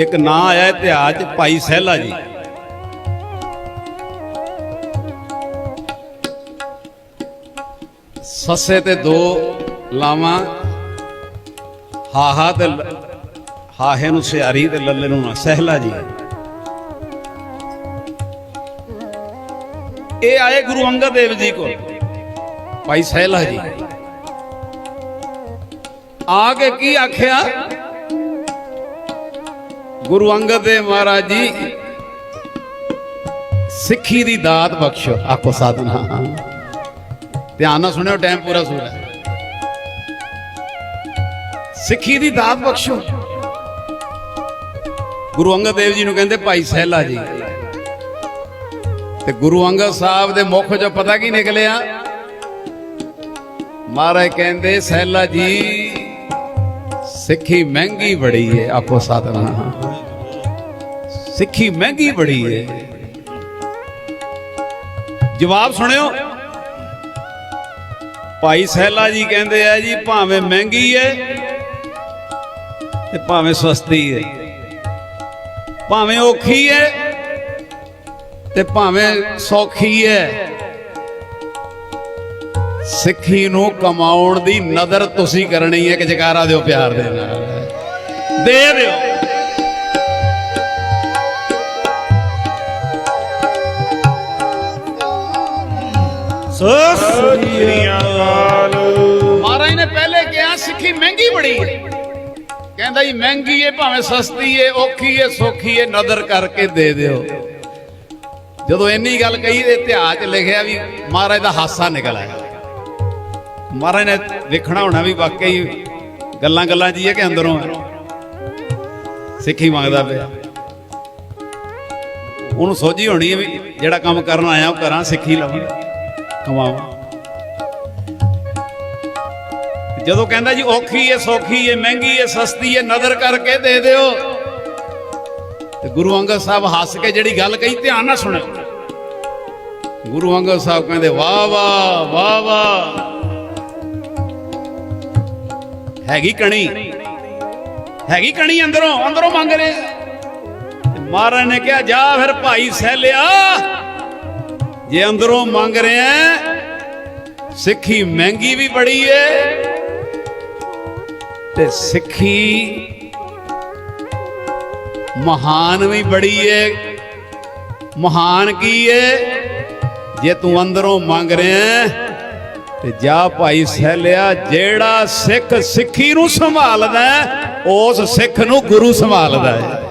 ਇੱਕ ਨਾਂ ਆਇਆ ਇਤਿਹਾਸ 'ਚ, ਭਾਈ ਸਹਿਲਾ ਜੀ। ਸੱਸੇ ਤੇ ਦੋ ਲਾਵਾਂ, ਹਾਹਾ ਤੇ ਹਾਹੇ ਨੂੰ ਸਿਆਰੀ ਤੇ ਲੱਲੇ ਨੂੰ ਨਾ, ਸਹਿਲਾ ਜੀ। ਇਹ ਆਏ ਗੁਰੂ ਅੰਗਦ ਦੇਵ ਜੀ ਕੋਲ, ਭਾਈ ਸਹਿਲਾ ਜੀ। ਆ ਕੇ ਕੀ ਆਖਿਆ? ਗੁਰੂ ਅੰਗਦ ਦੇਵ ਮਹਾਰਾਜ ਜੀ, ਸਿੱਖੀ ਦੀ ਦਾਤ ਬਖਸ਼ੋ, ਆਖੋ ਸਾਧਨਾ। ਧਿਆਨ ਨਾਲ ਸੁਣਿਓ, ਟਾਈਮ ਪੂਰਾ ਸੂਰਾ ਸਿੱਖੀ ਦੀ ਦਾਤ ਬਖਸ਼ੋ। ਗੁਰੂ ਅੰਗਦ ਦੇਵ ਜੀ ਨੂੰ ਕਹਿੰਦੇ, ਭਾਈ ਸਹਿਲਾ ਜੀ, ਤੇ ਗੁਰੂ ਅੰਗਦ ਸਾਹਿਬ ਦੇ ਮੁਖ ਚੋਂ ਪਤਾ ਕੀ ਨਿਕਲਿਆ? ਮਹਾਰਾਜ ਕਹਿੰਦੇ, ਸਹਿਲਾ ਜੀ, ਸਿੱਖੀ ਮਹਿੰਗੀ ਬੜੀ ਹੈ ਆਪੋ ਸਾਧਨਾ। ਸਿੱਖੀ ਮਹਿੰਗੀ ਬੜੀ ਹੈ ਜਵਾਬ ਸੁਣਿਓ। ਭਾਈ ਸਹਿਲਾ ਜੀ ਕਹਿੰਦੇ ਆ ਜੀ, ਭਾਵੇਂ ਮਹਿੰਗੀ ਹੈ ਤੇ ਭਾਵੇਂ ਸਸਤੀ ਹੈ ਭਾਵੇਂ ਔਖੀ ਹੈ ਤੇ ਭਾਵੇਂ ਸੌਖੀ ਹੈ ਸਿੱਖੀ ਨੂੰ ਕਮਾਉਣ ਦੀ ਨਜ਼ਰ ਤੁਸੀਂ ਕਰਨੀ ਹੈ ਕਿ ਜਕਾਰਾ ਦਿਓ ਪਿਆਰ ਦੇ ਨਾਲ। ਦੇ ਦਿਓ। ਸ੍ਰੀ ਅਕਾਲ। ਮਹਾਰਾਜ ਨੇ ਪਹਿਲੇ ਕਿਹਾ ਸਿੱਖੀ ਮਹਿੰਗੀ ਬੜੀ ਕਹਿੰਦਾ ਜੀ, ਮਹਿੰਗੀ ਹੈ ਭਾਵੇਂ ਸਸਤੀ ਹੈ ਔਖੀ ਹੈ ਸੌਖੀ ਹੈ ਨਜ਼ਰ ਕਰਕੇ ਦੇ ਦਿਓ। ਜਦੋਂ ਇੰਨੀ ਗੱਲ ਕਹੀ ਤੇ ਇਤਿਹਾਸ 'ਚ ਲਿਖਿਆ ਵੀ ਮਹਾਰਾਜ ਦਾ ਹਾਸਾ ਨਿਕਲ ਆਇਆ। ਮਹਾਰਾਜ ਨੇ ਵੇਖਣਾ ਹੋਣਾ ਵੀ ਵਾਕਈ ਗੱਲਾਂ ਗੱਲਾਂ ਜੀ ਹੈ ਕਿ ਅੰਦਰੋਂ ਸਿੱਖੀ ਮੰਗਦਾ ਪਿਆ। ਉਹਨੂੰ ਸੋਝੀ ਹੋਣੀ ਹੈ ਵੀ ਜਿਹੜਾ ਕੰਮ ਕਰਨ ਆਇਆ, ਉਹ ਕਰਾਂ, ਸਿੱਖੀ ਲਵਾਂ। ਕਮਾਵਾਂ ਜਦੋਂ ਕਹਿੰਦਾ ਜੀ, ਔਖੀ ਹੈ ਸੌਖੀ ਹੈ ਮਹਿੰਗੀ ਹੈ ਸਸਤੀ ਹੈ ਨਜ਼ਰ ਕਰਕੇ ਦੇ ਦਿਓ। ਤੇ ਗੁਰੂ ਅੰਗਦ ਸਾਹਿਬ ਹੱਸ ਕੇ ਜਿਹੜੀ ਗੱਲ ਕਹੀ, ਧਿਆਨ ਨਾਲ ਸੁਣਿਓ। ਗੁਰੂ ਅੰਗਦ ਸਾਹਿਬ ਕਹਿੰਦੇ, ਵਾਹ ਵਾਹ ਵਾਹ ਵਾਹ। ਹੈਗੀ ਕਣੀ। ਹੈਗੀ ਕਣੀ ਅੰਦਰੋਂ ਅੰਦਰੋਂ ਮੰਗ ਰਹੇ। ਮਹਾਰਾਜ ਨੇ ਕਿਹਾ, ਜਾ ਫਿਰ ਭਾਈ ਸਹਿਲਿਆ। ਜੇ ਅੰਦਰੋਂ ਮੰਗ ਰਿਹਾ ਸਿੱਖੀ ਮਹਿੰਗੀ ਵੀ ਬੜੀ ਏ ਤੇ ਸਿੱਖੀ ਮਹਾਨ ਵੀ ਬੜੀ ਏ ਮਹਾਨ ਕੀ ਏ ਜੇ ਤੂੰ ਅੰਦਰੋਂ ਮੰਗ ਰਿਹਾ ਤੇ ਜਾ ਭਾਈ ਸਹਿਲਿਆ, ਜਿਹੜਾ ਸਿੱਖ ਸਿੱਖੀ ਨੂੰ ਸੰਭਾਲਦਾ ਉਸ ਸਿੱਖ ਨੂੰ ਗੁਰੂ ਸੰਭਾਲਦਾ ਹੈ।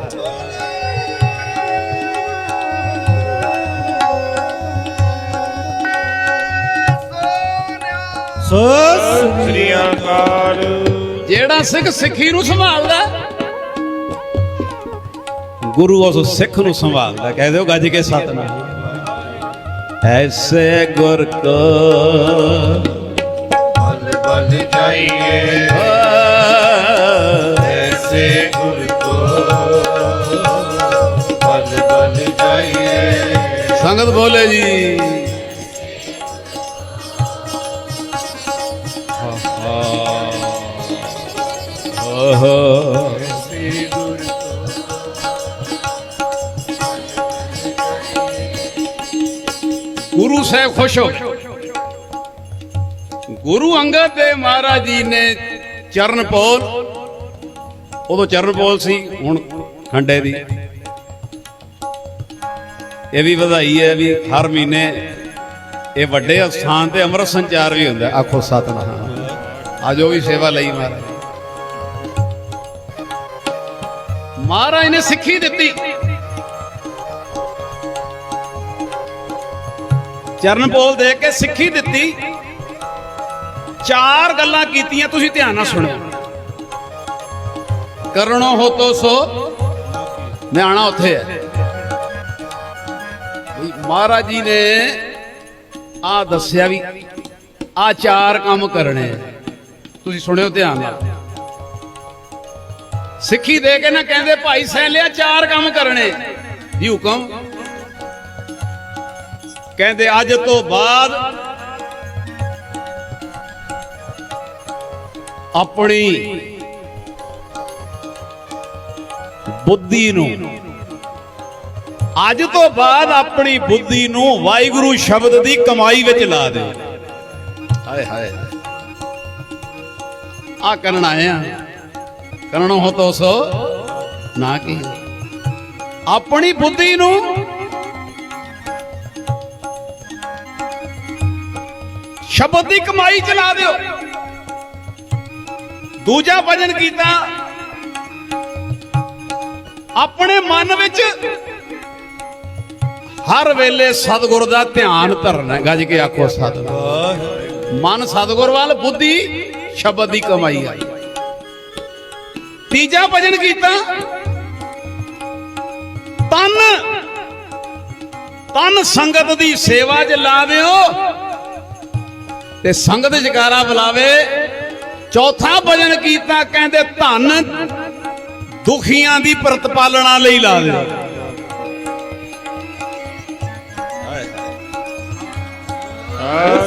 ਸ੍ਰੀ ਅਕਾਲ। ਜਿਹੜਾ ਸਿੱਖ ਸਿੱਖੀ ਨੂੰ ਸੰਭਾਲਦਾ ਗੁਰੂ ਉਸ ਸਿੱਖ ਨੂੰ ਸੰਭਾਲਦਾ। ਕਹਿ ਦਿਓ ਗੱਜ ਕੇ ਸਤਨਾਮ। ਐਸੇ ਗੁਰ ਕੋ ਬਲ ਬਲ ਜਾਈਏ। ਐਸੇ ਗੁਰ ਕੋ ਬਲ ਬਲ ਜਾਈਏ। ਸੰਗਤ ਬੋਲੇ ਜੀ। ਓਹੋ ਐਸੇ ਗੁਰ ਗੁਰੂ ਸਾਹਿਬ ਖੁਸ਼ ਹੋ। ਗੁਰੂ ਅੰਗਦ ਦੇਵ ਮਹਾਰਾਜ ਜੀ ਨੇ ਚਰਨ ਪੋਲ, ਉਦੋਂ ਚਰਨ ਪੋਲ ਸੀ, ਹੁਣ ਖੰਡੇ ਦੀ। ਇਹ ਵੀ ਵਧਾਈ ਹੈ ਵੀ ਹਰ ਮਹੀਨੇ ਇਹ ਵੱਡੇ ਅਸਥਾਨ ਤੇ ਅੰਮ੍ਰਿਤ ਸੰਚਾਰ ਵੀ ਹੁੰਦਾ। ਆਖੋ ਸਤਨਾਮ। ਅੱਜ ਉਹ ਵੀ ਸੇਵਾ ਲਈ ਮਹਾਰਾਜ। ਮਹਾਰਾਜ ਨੇ ਸਿੱਖੀ ਦਿੱਤੀ। ਚਰਨ ਪੋਲ ਦੇ ਕੇ ਸਿੱਖੀ ਦਿੱਤੀ। ਚਾਰ ਗੱਲਾਂ ਕੀਤੀਆਂ, ਤੁਸੀਂ ਧਿਆਨ ਨਾਲ ਸੁਣੋ। ਕਰਨੋ ਹੋ ਤੋ ਸੋ, ਨਿਆਣਾ ਉੱਥੇ ਹੈ। ਮਹਾਰਾਜ ਜੀ ਨੇ ਆ ਦੱਸਿਆ ਵੀ ਆ ਚਾਰ ਕੰਮ ਕਰਨੇ। ਆ। ਤੁਸੀਂ ਸੁਣਿਓ ਧਿਆਨ ਨਾਲ। ਸਿੱਖੀ ਦੇ ਕੇ ਨਾ ਕਹਿੰਦੇ ਭਾਈ ਸੈਲਿਆ ਚਾਰ ਕੰਮ ਕਰਨੇ। ਜੀ ਹੁਕਮ। ਕਹਿੰਦੇ ਅੱਜ ਤੋਂ ਬਾਅਦ ਆਪਣੀ ਬੁੱਧੀ ਨੂੰ ਅੱਜ ਤੋਂ ਬਾਅਦ ਆਪਣੀ ਬੁੱਧੀ ਨੂੰ ਵਾਹਿਗੁਰੂ ਸ਼ਬਦ ਦੀ ਕਮਾਈ ਵਿੱਚ ਲਾ ਦੇ। ਹਾਏ ਹਾਏ। ਆ ਕਰਨ ਆਏ ਆ। ਕਰਨੋ ਹੋ ਤੋ ਸੋ ਨਾ ਕੀ। ਆਪਣੀ ਬੁੱਧੀ ਨੂੰ ਸ਼ਬਦ ਦੀ ਕਮਾਈ ਚਲਾ ਦਿਓ। ਦੂਜਾ ਭਜਨ ਕੀਤਾ। ਆਪਣੇ ਮਨ ਵਿੱਚ ਹਰ ਵੇਲੇ ਸਤਿਗੁਰ ਦਾ ਧਿਆਨ ਧਰਨਾ ਗੱਜ ਕੇ ਆਖੋ ਸਤਿਗੁਰ। ਮਨ ਸਤਿਗੁਰ ਵੱਲ, ਬੁੱਧੀ ਸ਼ਬਦ ਦੀ ਕਮਾਈ ਆ ਤੀਜਾ ਭਜਨ ਕੀਤਾ ਤਨ ਤਨ ਸੰਗਤ ਦੀ ਸੇਵਾ 'ਚ ਲਾ ਦਿਓ ਤੇ ਸੰਗਤ ਜਕਾਰਾ ਬੁਲਾਵੇ। ਚੌਥਾ ਭਜਨ ਕੀਤਾ ਕਹਿੰਦੇ ਧਨ, ਦੁਖੀਆਂ ਦੀ ਪ੍ਰਤਪਾਲਣਾ ਲਈ ਲਾ ਦਿਓ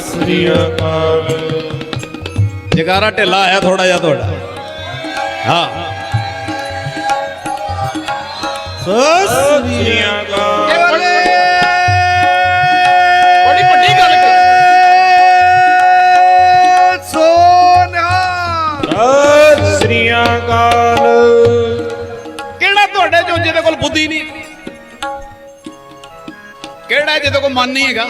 ਸ੍ਰੀ ਅਕਾਲ ਜਕਾਰਾ ਢਿੱਲਾ ਆਇਆ ਥੋੜਾ ਜਿਹਾ ਤੁਹਾਡਾ। ਹਾਂ। ਸਤਿ ਸ੍ਰੀ ਅਕਾਲ ਬੜੀ ਵੱਡੀ ਗੱਲ ਕਹੀ ਸਤਿ ਸ੍ਰੀ ਅਕਾਲ ਕਿਹੜਾ ਤੁਹਾਡੇ ਚੋਂ ਜਿਹਦੇ ਕੋਲ ਬੁੱਧੀ ਨਹੀਂ? ਕਿਹੜਾ ਜਿਹਦੇ ਕੋਲ ਮਨ ਨਹੀਂ ਹੈਗਾ?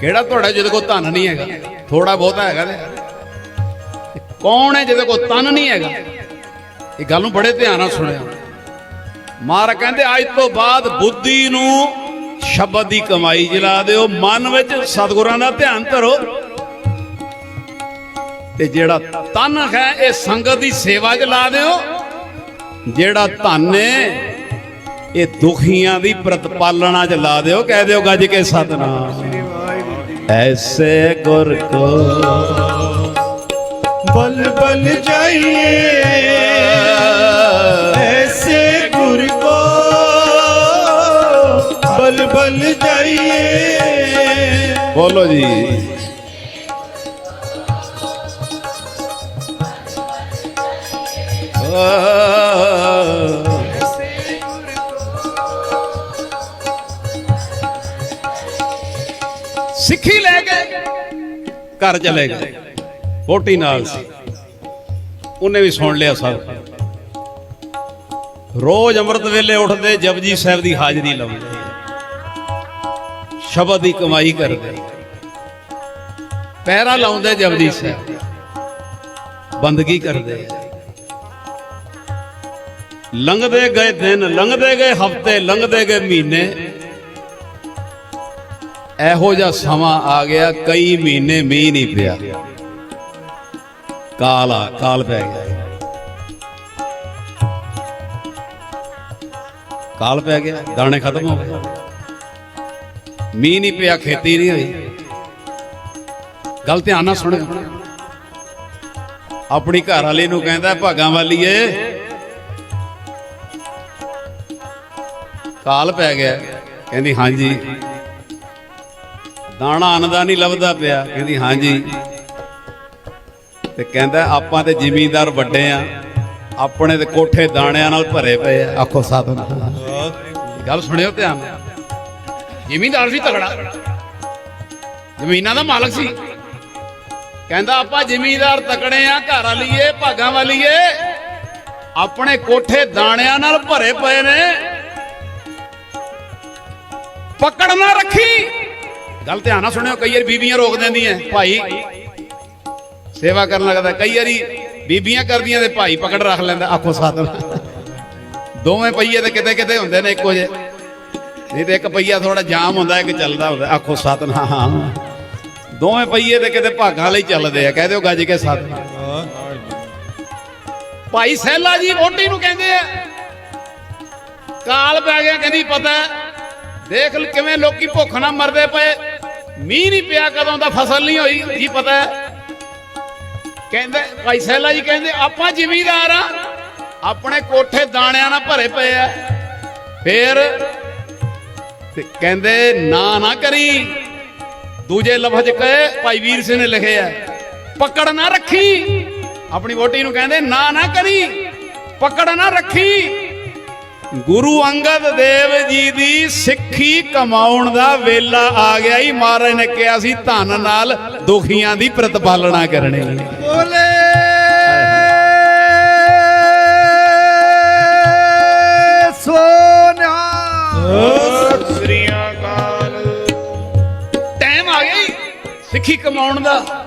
ਕਿਹੜਾ ਤੁਹਾਡਾ ਜਿਹਦੇ ਕੋਲ ਧਨ ਨਹੀਂ ਹੈਗਾ? ਥੋੜਾ ਬਹੁਤਾ ਹੈਗਾ ਤੇ ਕੌਣ ਹੈ ਜਿਹਦੇ ਕੋਲ ਤਨ ਨਹੀਂ ਹੈਗਾ? ਇਹ ਗੱਲ ਨੂੰ ਬੜੇ ਧਿਆਨ ਨਾਲ ਸੁਣਿਆ ਮਾਰ ਕਹਿੰਦੇ, ਅੱਜ ਤੋਂ ਬਾਅਦ ਬੁੱਧੀ ਨੂੰ ਸ਼ਬਦ ਦੀ ਕਮਾਈ ਜਲਾ ਦਿਓ, ਮਨ ਵਿੱਚ ਸਤਿਗੁਰਾਂ ਦਾ ਧਿਆਨ ਧਰੋ। ਤੇ ਜਿਹੜਾ ਤਨ ਹੈ, ਇਹ ਸੰਗਤ ਦੀ ਸੇਵਾ 'ਚ ਲਾ ਦਿਓ। ਜਿਹੜਾ ਧਨ ਹੈ, ਇਹ ਦੁਖੀਆਂ ਦੀ ਪ੍ਰਤਪਾਲਣਾ 'ਚ ਲਾ ਦਿਓ। ਕਹਿ ਦਿਓ, ਗੱਜ ਕੇ ਸਤਨਾਮ। ਐਸੇ ਗੁਰ ਕੋ ਬਲ ਬਲ ਜਾਈਏ। ਬਲ ਜਾਈਏ। ਬੋਲੋ ਜੀ। ਸਿੱਖੀ ਲੈ ਗਏ ਘਰ ਚਲੇ ਗਏ। ਵੋਟੀ ਨਾਲ ਉਹਨੇ ਵੀ ਸੁਣ ਲਿਆ ਸਭ। ਰੋਜ਼ ਅੰਮ੍ਰਿਤ ਵੇਲੇ ਉੱਠਦੇ ਜਪਜੀ ਸਾਹਿਬ ਦੀ ਹਾਜ਼ਰੀ ਲਾਉਂਦੇ। ਸ਼ਬਦ ਦੀ ਕਮਾਈ ਕਰਦੇ ਪੈਰਾ ਲਾਉਂਦੇ ਜਪਜੀ ਸਾਹਿਬ ਬੰਦਗੀ ਕਰਦੇ ਲੰਘਦੇ ਗਏ ਦਿਨ, ਲੰਘਦੇ ਗਏ ਹਫ਼ਤੇ, ਲੰਘਦੇ ਗਏ ਮਹੀਨੇ। ਇਹੋ ਜਿਹਾ ਸਮਾਂ ਆ ਗਿਆ, ਕਈ ਮਹੀਨੇ ਮੀਂਹ ਨਹੀਂ ਪਿਆ। ਕਾਲ ਆ, ਕਾਲ ਪੈ ਗਿਆ। ਕਾਲ ਪੈ ਗਿਆ, ਦਾਣੇ ਖਤਮ ਹੋ ਗਏ। ਮੀਂਹ ਨਹੀਂ ਪਿਆ, ਖੇਤੀ ਨਹੀਂ ਹੋਈ। ਗੱਲ ਧਿਆਨ ਨਾਲ ਸੁਣਿਓ ਆਪਣੀ ਘਰ ਵਾਲੀ ਨੂੰ ਕਹਿੰਦਾ, ਭਾਗਾਂ ਵਾਲੀਏ, ਕਾਲ ਪੈ ਗਿਆ। ਕਹਿੰਦੀ, ਹਾਂਜੀ। ਦਾਣਾ ਅੰਨ ਦਾ ਨਹੀਂ ਲੱਭਦਾ ਪਿਆ। ਕਹਿੰਦੀ, ਹਾਂਜੀ। ਤੇ ਕਹਿੰਦਾ, ਆਪਾਂ ਤੇ ਜ਼ਿਮੀਂਦਾਰ ਵੱਡੇ ਆ। ਆਪਣੇ ਤੇ ਕੋਠੇ ਦਾਣਿਆਂ ਨਾਲ ਭਰੇ ਪਏ ਆ। ਆਖੋ ਸਤਨਾਮ ਗੱਲ ਸੁਣਿਓ ਧਿਆਨ ਨਾਲ। ਜ਼ਿਮੀਂਦਾਰ ਸੀ ਤਗੜਾ ਜ਼ਮੀਨਾਂ ਦਾ ਮਾਲਕ ਸੀ। ਕਹਿੰਦਾ, ਆਪਾਂ ਜ਼ਿਮੀਂਦਾਰ ਤਕੜੇ ਆ, ਘਰ ਵਾਲੀਏ, ਭਾਗਾਂ ਵਾਲੀਏ। ਆਪਣੇ ਕੋਠੇ ਦਾਣਿਆਂ ਨਾਲ ਭਰੇ ਪਏ ਨੇ। ਪਕੜ ਨਾ ਰੱਖੀ। ਗੱਲ ਧਿਆਨ ਨਾਲ ਸੁਣਿਓ, ਕਈ ਵਾਰੀ ਬੀਬੀਆਂ ਰੋਕ ਦਿੰਦੀਆਂ, ਭਾਈ, ਸੇਵਾ ਕਰਨ ਲੱਗਦਾ ਕਈ ਵਾਰੀ ਬੀਬੀਆਂ ਕਰਦੀਆਂ ਤੇ ਭਾਈ ਪਕੜ ਰੱਖ ਲੈਂਦਾ। ਆਖੋ ਸਤਨਾਮ ਦੋਵੇਂ ਪਈਏ ਤੇ ਕਿਤੇ ਕਿਤੇ ਹੁੰਦੇ ਨੇ ਇੱਕੋ ਜਿਹੇ। ਨਹੀਂ ਤੇ ਇੱਕ ਪਈਆ ਥੋੜਾ ਜਾਮ ਹੁੰਦਾ, ਇੱਕ ਚੱਲਦਾ ਹੁੰਦਾ। ਆਖੋ ਸਤਨਾਮ। ਦੋਵੇਂ ਪਈਏ ਤੇ ਕਿਤੇ ਭਾਗਾਂ ਲਈ ਚੱਲਦੇ ਆ, ਕਹਿ ਦਿਓ ਗੱਜ ਕੇ ਸਤਨਾਮ ਭਾਈ ਸਹਿਲਾ ਜੀ ਵੋਟੀ ਨੂੰ ਕਹਿੰਦੇ ਆ, ਕਾਲ ਪੈ ਗਿਆ ਕਹਿੰਦੀ ਪਤਾ ਦੇਖ ਕਿਵੇਂ ਲੋਕੀ ਭੁੱਖ ਨਾਲ ਮਰਦੇ ਪਏ, ਮੀਂਹ ਨਹੀਂ ਪਿਆ ਕਦੋਂ ਦਾ ਫਸਲ ਨਹੀਂ ਹੋਈ, ਜੀ ਪਤਾ ਕਹਿੰਦੇ, ਭਾਈ ਸਹਿਲਾ ਜੀ ਕਹਿੰਦੇ, ਆਪਾਂ ਜ਼ਿਮੀਦਾਰ ਆ, ਆਪਣੇ ਕੋਠੇ ਦਾਣਿਆਂ ਨਾਲ ਭਰੇ ਪਏ ਆ। ਫੇਰ ਤੇ ਕਹਿੰਦੇ ਨਾ ਨਾ ਕਰੀ। ਦੂਜੇ ਲਫ਼ਜ਼ ਕਹੇ ਭਾਈ ਵੀਰ ਸਿੰਘ ਨੇ ਲਿਖਿਆ ਪਕੜ ਨਾ ਰੱਖੀ। ਆਪਣੀ ਵੋਟੀ ਨੂੰ ਕਹਿੰਦੇ ਨਾ ਨਾ ਕਰੀ ਪਕੜ ਨਾ ਰੱਖੀ। ਗੁਰੂ ਅੰਗਦ ਦੇਵ ਜੀ ਦੀ ਸਿੱਖੀ ਕਮਾਉਣ ਦਾ ਵੇਲਾ ਆ ਗਿਆ ਹੀ ਮਹਾਰਾਜ ਨੇ ਕਿਹਾ ਸੀ ਧਨ ਨਾਲ ਦੁਖੀਆਂ ਦੀ ਪ੍ਰਤਪਾਲਣਾ ਕਰਨੀ। ਬੋਲੇ। ਸੋਨਿਆ ਸਿੱਖੀ ਕਮਾਉਣ ਦਾ।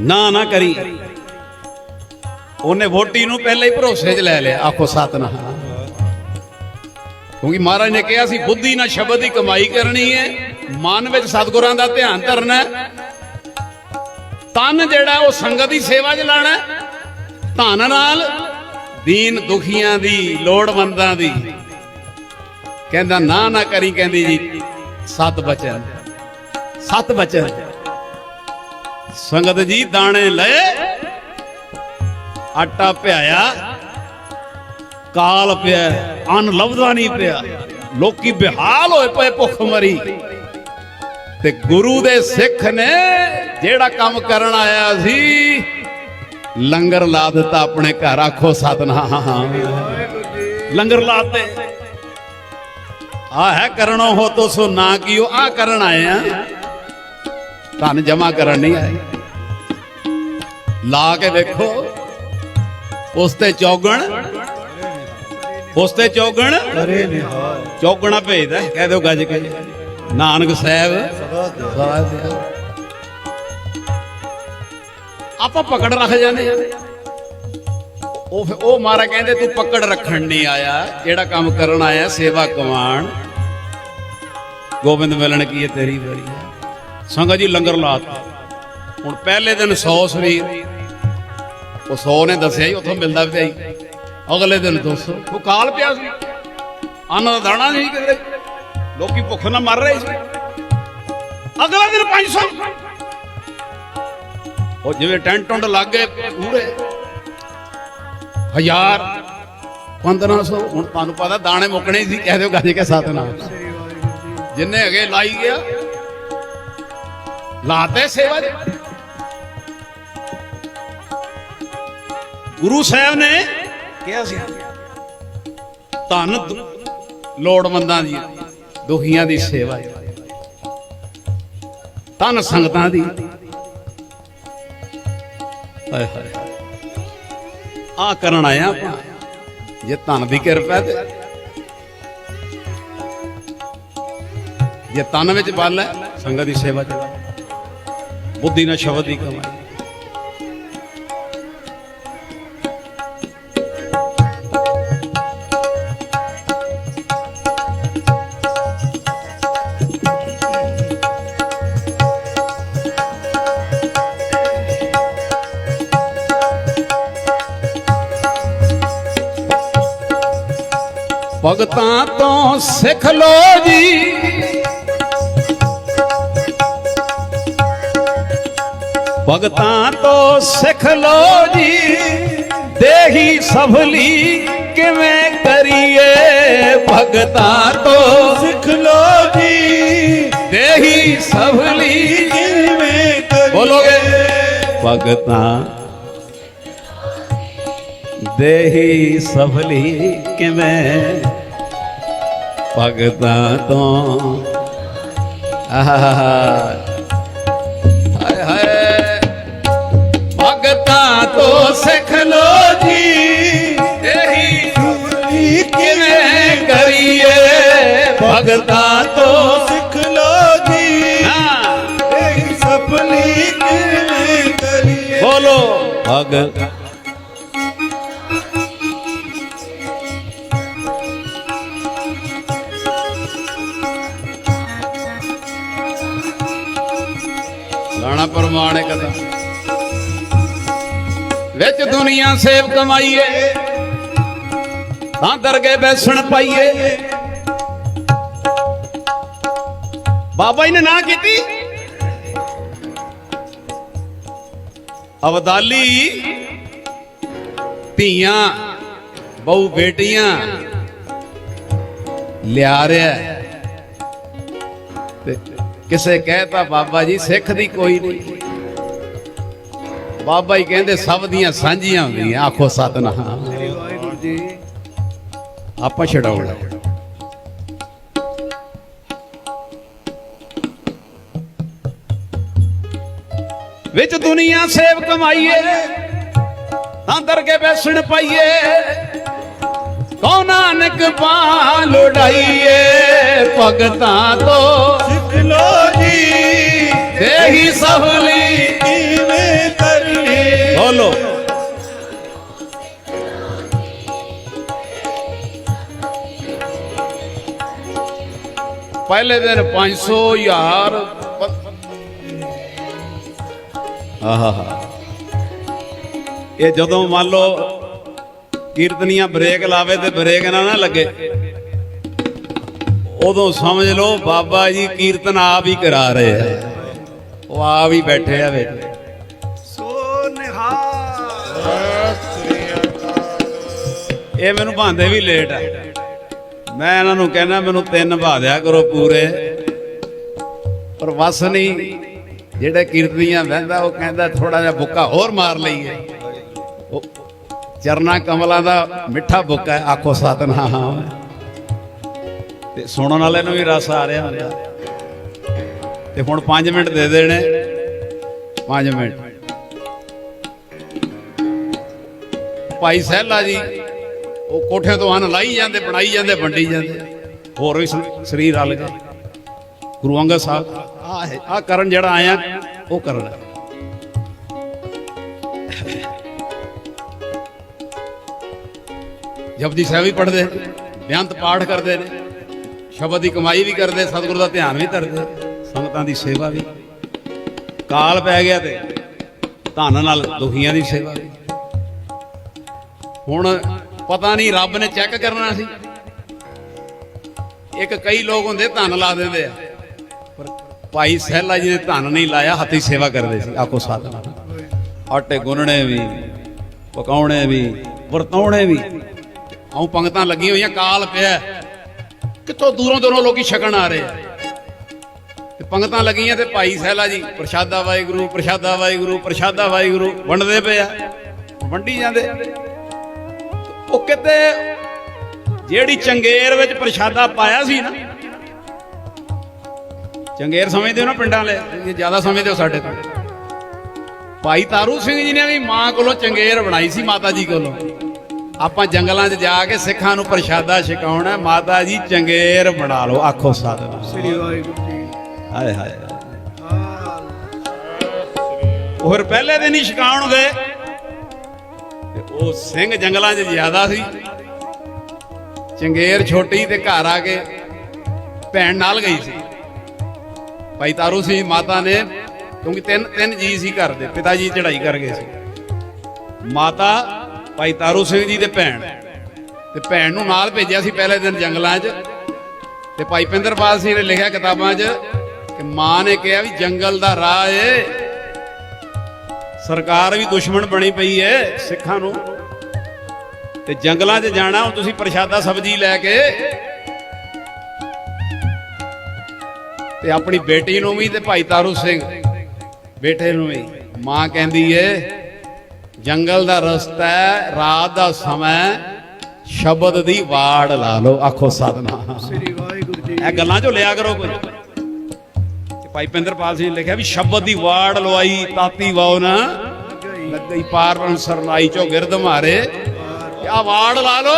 ਨਾ ਨਾ ਕਰੀ। ਉਹਨੇ ਵੋਟੀ ਨੂੰ ਪਹਿਲਾਂ ਹੀ ਭਰੋਸੇ 'ਚ ਲੈ ਲਿਆ। ਆਖੋ, ਸਤਨਾਮ। ਕਿਉਂਕਿ ਮਹਾਰਾਜ ਨੇ ਕਿਹਾ ਸੀ, ਬੁੱਧੀ ਨਾਲ ਸ਼ਬਦ ਦੀ ਕਮਾਈ ਕਰਨੀ ਹੈ। ਮਨ ਵਿੱਚ ਸਤਿਗੁਰਾਂ ਦਾ ਧਿਆਨ ਧਰਨਾ ਹੈ। ਤਨ ਜਿਹੜਾ, ਉਹ ਸੰਗਤ ਦੀ ਸੇਵਾ 'ਚ ਲਾਣਾ ਧਨ ਨਾਲ ਦੀਨ ਦੁਖੀਆਂ ਦੀ, ਲੋੜਵੰਦਾਂ ਦੀ। ਕਹਿੰਦਾ, ਨਾ ਨਾ ਕਰੀ, ਕਹਿੰਦੀ ਜੀ, ਸਤ ਬਚਨ। ਸਤ ਬਚਨ ਸੰਗਤ ਜੀ ਦਾਣੇ ਲਏ, ਆਟਾ ਭਿਆਇਆ ਕਾਲ ਪਿਆ, ਅਨ ਲਬਦਾ ਨਹੀਂ ਪਿਆ। ਲੋਕੀ ਬਿਹਾਲ ਹੋਏ ਪਏ ਭੁੱਖ ਮਰੀ। ਤੇ ਗੁਰੂ ਦੇ ਸਿੱਖ ਨੇ ਜਿਹੜਾ ਕੰਮ ਕਰਨ ਆਇਆ ਸੀ, ਲੰਗਰ ਲਾ ਦਿੱਤਾ ਆਪਣੇ ਘਰ। ਆਖੋ ਸਤਨਾਮ। ਲੰਗਰ ਲਾਤੇ ਆ ਹੈ ਕਰਨੋ ਹੋ ਤੋ ਸੋ ਨਾ ਕੀਓ ਆ ਕਰਨ ਆਏ ਆ। ਧਨ ਜਮਾ ਕਰਨ ਨਹੀਂ ਆਏ। ਲਾ ਕੇ ਵੇਖੋ ਉਸ ਤੇ ਚੌਗਣ ਉਸ ਤੇ ਚੌਗਣ ਕਰੇ ਨਿਹਾਲ ਚੌਗਣਾ ਭੇਜਦਾ ਕਹਿ ਦਿਓ ਗੱਜ ਕੇ। ਨਾਨਕ ਸਾਹਿਬ। ਆਪਾਂ ਪਕੜ ਰੱਖ ਜਾਂਦੇ ਉਹ ਫਿਰ- ਉਹ ਮਾਰਾ ਕਹਿੰਦੇ ਤੂੰ ਪਕੜ ਰੱਖਣ ਨਹੀਂ ਆਇਆ। ਜਿਹੜਾ ਕੰਮ ਕਰਨ ਆਇਆ ਸੇਵਾ ਕਮਾਣ ਗੋਬਿੰਦ ਮਿਲਣ ਕੀ ਹੈ ਤੇਰੀ ਵਾਰੀ? ਹੈ ਸੰਗਤ ਜੀ ਲੰਗਰ ਲਾਤਾ ਹੁਣ ਪਹਿਲੇ ਦਿਨ 100 ਸਰੀਰ। ਉਹ 100 ਨੇ ਦੱਸਿਆ ਹੀ ਉੱਥੋਂ ਮਿਲਦਾ ਪਿਆ ਹੀ ਅਗਲੇ ਦਿਨ 200 ਉਹ ਕਾਲ ਪਿਆ ਸੀ। ਅੰਨ ਦਾ ਦਾਣਾ ਨਹੀਂ ਕਿਤੇ। ਲੋਕੀ ਭੁੱਖ ਨਾਲ ਮਰ ਰਹੇ ਸੀ। ਅਗਲੇ ਦਿਨ 500 ਉਹ ਜਿਵੇਂ ਟੈਂਟ ਟੁੰਡ ਲੱਗ ਗਏ ਪੂਰੇ। ਹਜ਼ਾਰ 1500 ਹੁਣ ਤੁਹਾਨੂੰ ਪਤਾ ਦਾਣੇ ਮੁੱਕਣੇ ਸੀ, ਕਹਿ ਦਿਓ ਗੱਜ ਕੇ ਸਾਥ ਜਿੰਨੇ ਅਗੇ ਲਾਈ ਗਿਆ। ਲਾਤੇ ਸੇਵਾ ਦੇ ਗੁਰੂ ਸਾਹਿਬ ਨੇ ਕਿਹਾ ਸੀ, ਧਨ ਲੋੜਵੰਦਾਂ ਦੀ, ਦੁਖੀਆਂ ਦੀ ਸੇਵਾ ਧੰਨ ਸੰਗਤਾਂ ਦੀ। ਹਾਏ ਹਾਏ ਆ ਕਰਨ ਆਇਆ ਆਪਾਂ। ਜੇ ਧਨ ਦੀ ਕਿਰਪਾ ਤੇ। ਜੇ ਤਨ ਵਿੱਚ ਬਲ ਹੈ, ਸੰਗਤ ਦੀ ਸੇਵਾ ਚ। ਬੁੱਧੀ ਨਾਲ ਸ਼ਬਦ ਦੀ ਕਮਾਈ। ਭਗਤਾਂ ਤੋਂ ਸਿੱਖ ਲੋ ਜੀ। ਭਗਤਾਂ ਤੋਂ ਸਿੱਖ ਲੋ ਜੀ, ਦੇਹੀ ਸਫਲੀ ਕਿਵੇਂ ਕਰੀਏ? ਭਗਤਾਂ ਤੋਂ ਸਿੱਖ ਲੋ ਜੀ, ਦੇਹੀ ਸਫਲੀ ਕਿਵੇਂ ਕਰੀਏ? ਬੋਲੋਗੇ? ਭਗਤਾਂ, ਦੇਹੀ ਸਫਲੀ ਕਿਵੇਂ? ਭਗਤਾਂ ਤੋਂ, ਆਹਾ ਸਿੱਖ ਲੋ ਜੀ ਦੇਹੀ ਸਫਲੀ ਕਿਵੇਂ ਕਰੀਏ ਭਗਤਾਂ ਤੋਂ ਸਿੱਖ ਲੋ ਜੀ ਹਾਂ ਇਹ ਸਫਲੀ ਕਿਵੇਂ ਕਰੀਏ ਬੋਲੋ ਭਗਤ ਲਾਣਾ ਪਰਮਾਣੇ ਕਦੇ ਵਿੱਚ ਦੁਨੀਆ ਸੇਵ ਕਮਾਈਏ। ਤਾਂ ਦਰਗੇ ਬੈਸਣ ਪਾਈਏ। ਬਾਬਾ ਜੀ ਨੇ ਨਾ ਕੀਤੀ? ਅਵਦਾਲੀ ਧੀਆਂ, ਬਹੁ ਬੇਟੀਆਂ ਲਿਆ ਰਿਹਾ ਹੈ। ਤੇ ਕਿਸੇ ਕਹਿਤਾ ਬਾਬਾ ਜੀ, ਸਿੱਖ ਦੀ ਕੋਈ ਨਹੀਂ। ਬਾਬਾ ਜੀ ਕਹਿੰਦੇ ਸਭ ਦੀਆਂ ਸਾਂਝੀਆਂ ਹੁੰਦੀਆਂ ਆਖੋ ਸਤਨਾਮ। ਆਪਾਂ ਛਡਾਉਣਾ। ਵਿੱਚ ਦੁਨੀਆ ਸੇਵ ਕਮਾਈਏ ਤਾਂ ਦਰਗੇ ਬੈਸਣ ਪਾਈਏ। ਕੋ ਨਾਨਕ ਪਾ ਲੋੜਾਈਏ ਭਗਤਾਂ ਤੋਂ। ਸਿੱਖ ਲੋ ਜੀ। ਦੇਹੀ ਸਹਲੀ ਬੋਲੋ ਪਹਿਲੇ ਦਿਨ 500 ਹਜ਼ਾਰ ਆਹਾ ਇਹ ਜਦੋਂ ਮੰਨ ਲਓ ਕੀਰਤਨੀਆਂ ਬ੍ਰੇਕ ਲਾਵੇ ਤੇ ਬ੍ਰੇਕ ਨਾ ਨਾ ਲੱਗੇ, ਉਦੋਂ ਸਮਝ ਲਓ ਬਾਬਾ ਜੀ ਕੀਰਤਨ ਆਪ ਹੀ ਕਰਾ ਰਹੇ ਆ। ਉਹ ਆਪ ਹੀ ਬੈਠੇ ਆ ਵਿੱਚ ਇਹ ਮੈਨੂੰ ਭਾਂਦੇ ਵੀ ਲੇਟ ਆ। ਮੈਂ ਇਹਨਾਂ ਨੂੰ ਕਹਿੰਦਾ, ਮੈਨੂੰ ਤਿੰਨ ਭਾ ਕਰੋ ਪੂਰੇ। ਪਰ ਵਸ ਨਹੀਂ। ਜਿਹੜੇ ਕੀਰਤਨੀਆਂ ਵਹਿੰਦਾ, ਉਹ ਕਹਿੰਦਾ ਥੋੜਾ ਜਿਹਾ ਬੁੱਕਾ ਹੋਰ ਮਾਰ ਲਈਏ। ਉਹ ਚਰਨਾ ਕਮਲਾਂ ਦਾ ਮਿੱਠਾ ਬੁੱਕਾ ਹੈ। ਆਖੋ ਸਤਨਾਮ। ਤੇ ਸੁਣਨ ਵਾਲੇ ਨੂੰ ਵੀ ਰਸ ਆ ਰਿਹਾ ਹੁੰਦਾ। ਤੇ ਹੁਣ 5 ਮਿੰਟ ਦੇ ਦੇਣੇ। 5 ਮਿੰਟ। ਭਾਈ ਸਹਿਲਾ ਜੀ, ਉਹ ਕੋਠੇ ਤੋਂ ਹਨ ਲਾਈ ਜਾਂਦੇ, ਬਣਾਈ ਜਾਂਦੇ, ਵੰਡੀ ਜਾਂਦੇ। ਹੋਰ ਵੀ ਸਰੀਰ ਹਲ ਗਏ। ਗੁਰੂ ਅੰਗਦ ਸਾਹਿਬ ਆ ਹੈ ਆ ਕਰਨ ਜਿਹੜਾ ਆਇਆ, ਉਹ ਕਰਨ। ਜਪਜੀ ਸਾਹਿਬ ਵੀ ਪੜ੍ਹਦੇ ਨੇ, ਬਿਆੰਤ ਪਾਠ ਕਰਦੇ ਨੇ, ਸ਼ਬਦ ਦੀ ਕਮਾਈ ਵੀ ਕਰਦੇ, ਸਤਿਗੁਰੂ ਦਾ ਧਿਆਨ ਵੀ ਧਰਦੇ ਸੰਗਤਾਂ ਦੀ ਸੇਵਾ ਵੀ। ਕਾਲ ਪੈ ਗਿਆ ਤੇ ਧਨ ਨਾਲ ਦੁਖੀਆਂ ਦੀ ਸੇਵਾ ਵੀ। ਹੁਣ ਪਤਾ ਨਹੀਂ ਰੱਬ ਨੇ ਚੈੱਕ ਕਰਨਾ ਸੀ। ਇੱਕ ਕਈ ਲੋਕ ਹੁੰਦੇ ਧਨ ਲਾ ਦਿੰਦੇ ਆ। ਪਰ ਭਾਈ ਸਹਿਲਾ ਜੀ ਨੇ ਧਨ ਨਹੀਂ ਲਾਇਆ, ਹੱਥੀ ਸੇਵਾ ਕਰਦੇ ਸੀ। ਆਕੋ ਸਾਧਨਾ ਆਟੇ ਗੁੰਨਣੇ ਵੀ, ਪਕਾਉਣੇ ਵੀ, ਵਰਤਾਉਣੇ ਵੀ। ਆਉ ਪੰਗਤਾਂ ਲੱਗੀਆਂ ਹੋਈਆਂ, ਕਾਲ ਪਿਆ। ਕਿੱਥੋਂ ਦੂਰੋਂ ਦੂਰੋਂ ਲੋਕੀ ਛਕਣ ਆ ਰਹੇ ਆ। ਤੇ ਪੰਗਤਾਂ ਲੱਗੀਆਂ ਤੇ ਭਾਈ ਸਹਿਲਾ ਜੀ, ਪ੍ਰਸ਼ਾਦਾ ਵਾਹਿਗੁਰੂ ਪ੍ਰਸ਼ਾਦਾ ਵਾਹਿਗੁਰੂ ਪ੍ਰਸ਼ਾਦਾ ਵਾਹਿਗੁਰੂ, ਵੰਡਦੇ ਪਏ ਆ। ਵੰਡੀ ਜਾਂਦੇ। ਉਹ ਕਿਤੇ ਜਿਹੜੀ ਚੰਗੇਰ ਵਿੱਚ ਪ੍ਰਸ਼ਾਦਾ ਪਾਇਆ ਸੀ ਨਾ ਚੰਗੇਰ ਸਮਝਦੇ ਹੋ ਨਾ ਪਿੰਡਾਂ ਲੈ ਇਹ ਜ਼ਿਆਦਾ ਸਮਝਦੇ ਹੋ ਸਾਡੇ ਤੋਂ। ਭਾਈ ਤਾਰੂ ਸਿੰਘ ਜੀ ਨੇ ਵੀ ਮਾਂ ਕੋਲੋਂ ਚੰਗੇਰ ਬਣਾਈ ਸੀ ਮਾਤਾ ਜੀ ਕੋਲੋਂ। ਆਪਾਂ ਜੰਗਲਾਂ 'ਚ ਜਾ ਕੇ ਸਿੱਖਾਂ ਨੂੰ ਪ੍ਰਸ਼ਾਦਾ ਛਕਾਉਣਾ ਮਾਤਾ ਜੀ ਚੰਗੇਰ ਬਣਾ ਲਓ ਆਖੋ ਸਾਧਨਾ ਸ੍ਰੀ ਵਾਹਿਗੁਰੂ ਜੀ। ਹਾਏ ਹਾਏ। ਉਹ ਫਿਰ ਪਹਿਲੇ ਦਿਨ ਹੀ ਛਕਾਉਣ ਗਏ ਤੇ ਉਹ ਸਿੰਘ ਜੰਗਲਾਂ 'ਚ ਜ਼ਿਆਦਾ ਸੀ। ਚੰਗੇਰ ਛੋਟੀ ਤੇ ਘਰ ਆ ਕੇ ਭੈਣ ਨਾਲ ਗਈ ਸੀ। ਭਾਈ ਤਾਰੂ ਸਿੰਘ ਮਾਤਾ ਨੇ, ਕਿਉਂਕਿ ਤਿੰਨ ਤਿੰਨ ਜੀ ਸੀ ਘਰ ਦੇ, ਪਿਤਾ ਜੀ ਚੜਾਈ ਕਰ ਗਏ ਸੀ। ਮਾਤਾ, ਭਾਈ ਤਾਰੂ ਸਿੰਘ ਜੀ ਦੇ ਭੈਣ। ਤੇ ਭੈਣ ਨੂੰ ਨਾਲ ਭੇਜਿਆ ਸੀ ਪਹਿਲੇ ਦਿਨ ਜੰਗਲਾਂ 'ਚ। ਤੇ ਭਾਈ ਪਿੰਦਰਪਾਲ ਸਿੰਘ ਨੇ ਲਿਖਿਆ ਕਿਤਾਬਾਂ 'ਚ ਕਿ ਮਾਂ ਨੇ ਕਿਹਾ ਵੀ ਜੰਗਲ ਦਾ ਰਾਹ ਏ। ਸਰਕਾਰ ਵੀ ਦੁਸ਼ਮਣ ਬਣੀ ਪਈ ਏ ਸਿੱਖਾਂ ਨੂੰ। ਤੇ ਜੰਗਲਾਂ 'ਚ ਜਾਣਾ ਹੁਣ ਤੁਸੀਂ ਪ੍ਰਸ਼ਾਦਾ ਸਬਜ਼ੀ ਲੈ ਕੇ ਤੇ ਆਪਣੀ ਬੇਟੀ ਨੂੰ ਵੀ ਤੇ ਭਾਈ ਤਾਰੂ ਸਿੰਘ ਬੇਟੇ ਨੂੰ ਵੀ। ਮਾਂ ਕਹਿੰਦੀ ਏ ਜੰਗਲ ਦਾ ਰਸਤਾ ਰਾਤ ਦਾ ਸਮਾਂ ਸ਼ਬਦ ਦੀ ਵਾੜ ਲਾ ਲਓ ਆਖੋ ਸਤਨਾਮ। ਸ੍ਰੀ ਵਾਹਿਗੁਰੂ ਜੀ ਇਹ ਗੱਲਾਂ ਚੋਂ ਲਿਆ ਕਰੋ ਕੋਈ। ਭਾਈ ਪਿੰਦਰਪਾਲ ਸਿੰਘ ਨੇ ਲਿਖਿਆ ਵੀ ਸ਼ਬਦ ਦੀ ਵਾੜ ਲਵਾਈ ਤਾਤੀ ਵਾਉ ਨਾ। ਲੱਗਈ ਪਾਰਵਨ ਸਰਨਾਈ ਚੋਂ ਗਿਰਦ ਮਾਰੇ। ਆ ਵਾੜ ਲਾ ਲੋ